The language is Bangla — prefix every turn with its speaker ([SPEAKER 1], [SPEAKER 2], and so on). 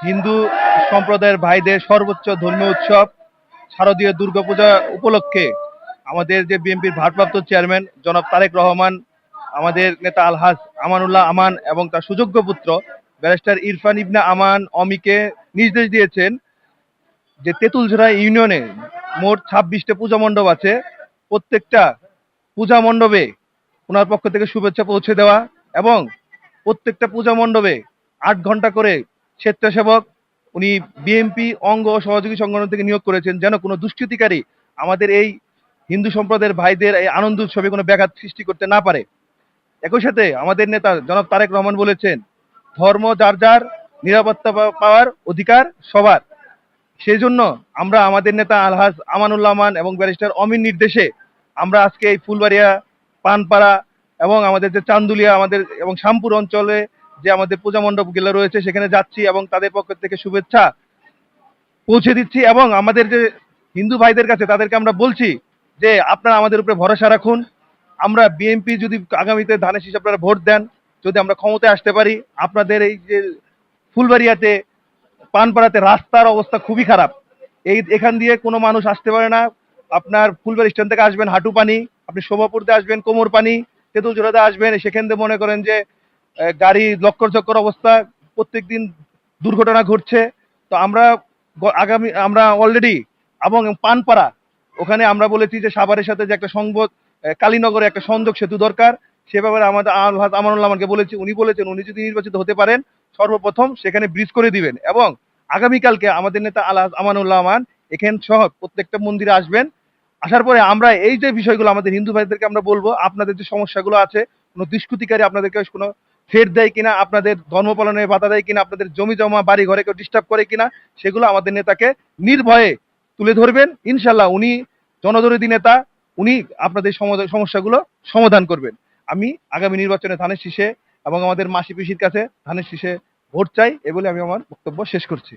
[SPEAKER 1] হিন্দু সম্প্রদায়ের ভাইদের সর্বোচ্চ ধর্মীয় উৎসব শারদীয় দুর্গাপূজা উপলক্ষে আমাদের যে বিএনপির ভারপ্রাপ্ত চেয়ারম্যান জনাব তারেক রহমান, আমাদের নেতা আলহাজ আমানুল্লাহ আমান এবং তার সুযোগ্য পুত্র ব্যারিস্টার ইরফান ইবনে আমান অমিকে নির্দেশ দিয়েছেন যে তেঁতুলঝোড়া ইউনিয়নে মোট ছাব্বিশটা পূজা মণ্ডপ আছে। প্রত্যেকটা পূজা মণ্ডপে ওনার পক্ষ থেকে শুভেচ্ছা পৌঁছে দেওয়া এবং প্রত্যেকটা পূজা মণ্ডপে আট ঘণ্টা করে স্বেচ্ছাসেবক, উনি বিএনপি অঙ্গ সহযোগী সংগঠন থেকে নিয়োগ করেছেন, যেন কোনো দুষ্কৃতিকারী আমাদের এই হিন্দু সম্প্রদায়ের ভাইদের এই আনন্দ উৎসবে কোনো ব্যাঘাত সৃষ্টি করতে না পারে। একই সাথে আমাদের নেতা জনাব তারেক রহমান বলেছেন, ধর্ম যার যার, নিরাপত্তা পাওয়ার অধিকার সবার। সেই জন্য আমরা আমাদের নেতা আলহাজ আমানুল্লাহ আমান এবং ব্যারিস্টার অমিন নির্দেশে আমরা আজকে এই ফুলবাড়িয়া, পানপাড়া এবং আমাদের যে চান্দুলিয়া আমাদের এবং শামপুর অঞ্চলে যে আমাদের পূজা মণ্ডপগুলো রয়েছে, সেখানে যাচ্ছি এবং তাদের পক্ষ থেকে শুভেচ্ছা পৌঁছে দিচ্ছি এবং আমাদের যে হিন্দু ভাইদের কাছে তাদেরকে আমরা বলছি যে আপনারা আমাদের উপরে ভরসা রাখুন। আমরা বিএনপি যদি আগামীতে ধানের শীষ আপনারা ভোট দেন, যদি আমরা ক্ষমতায় আসতে পারি, আপনাদের এই যে ফুলবাড়িয়াতে, পানপাড়াতে রাস্তার অবস্থা খুবই খারাপ। এই এখান দিয়ে কোনো মানুষ আসতে পারে না। আপনার ফুলবাড়ি স্ট্যান্ড থেকে আসবেন হাঁটু পানি, আপনি শোভাপুর দিয়ে আসবেন, কোমর পানি তেঁতুলজোড়াতে আসবেন, সেখান দিয়ে মনে করেন যে গাড়ি লক্কর চক্কর অবস্থা, প্রত্যেকদিন দুর্ঘটনা ঘটছে। তো আমরা আগামী, আমরা অলরেডি এবং পানপাড়া, ওখানে আমরা বলেছি যে সাভারের সাথে যে একটা সংবাদ কালীনগরে একটা সংযোগ সেতু দরকার। সে ব্যাপারে আমাদের আলহাজ আমানুল্লাহ আমাকে বলেছি, উনি বলেছেন, উনি যদি নির্বাচিত হতে পারেন, সর্বপ্রথম সেখানে ব্রিজ করে দিবেন এবং আগামীকালকে আমাদের নেতা আলহাজ আমানুল্লাহ আমান, এখান সহ প্রত্যেকটা মন্দিরে আসবেন। আসার পরে আমরা এই যে বিষয়গুলো আমাদের হিন্দু ভাইদেরকে আমরা বলব, আপনাদের যে সমস্যাগুলো আছে, কোনো দুষ্কৃতিকারী আপনাদেরকে কোনো ফের দেয় কিনা, আপনাদের ধর্ম পালনে বাধা দেয় কিনা, আপনাদের জমি জমা, বাড়ি ঘরে কেউ ডিস্টার্ব করে কিনা, সেগুলো আমাদের নেতাকে নির্ভয়ে তুলে ধরবেন। ইনশাল্লাহ উনি জনদরদি নেতা, উনি আপনাদের সমস্যাগুলো সমাধান করবেন। আমি আগামী নির্বাচনে ধানের শীষে এবং আমাদের মাসি পিসির কাছে ধানের শীষে ভোট চাই এ বলে আমি আমার বক্তব্য শেষ করছি।